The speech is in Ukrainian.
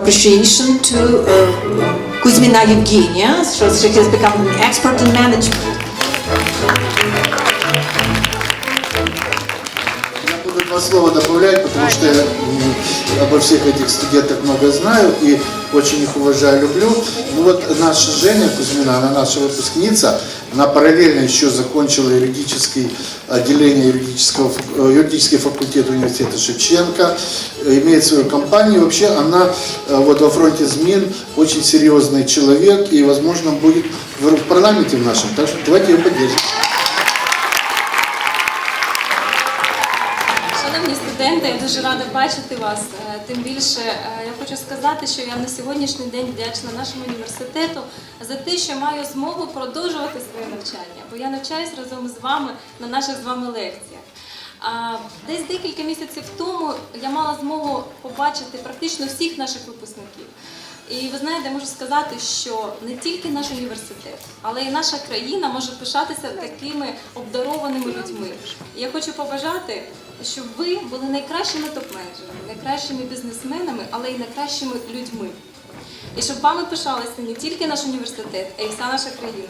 Appreciation to uh, Kuzmina Evgenia, so she has become an expert in management. Я буду два слова добавлять, потому что я м, обо всех этих студентах много знаю и очень их уважаю, люблю. Ну вот наша Женя Кузьмина, она наша выпускница, она параллельно еще закончила юридический отделение юридического, э, юридический факультет университета Шевченко, имеет свою компанию. Вообще она э, вот во фронте ЗМИН очень серьезный человек и, возможно, будет в парламенте в нашем. Так что давайте ее поддержим. Шановні студенти, я дуже рада бачити вас. Е, Тим більше е, я хочу сказати, що я на сьогоднішній день вдячна нашому університету за те, що маю змогу продовжувати своє навчання, бо я навчаюсь разом з вами на наших з вами лекціях. Десь декілька місяців тому я мала змогу побачити практично всіх наших випускників. І ви знаєте, можу сказати, що не тільки наш університет, але й наша країна може пишатися такими обдарованими людьми. Я хочу побажати, щоб ви були найкращими топ-менеджерами, найкращими бізнесменами, але й найкращими людьми. І щоб вами пишалися не тільки наш університет, а й вся наша країна.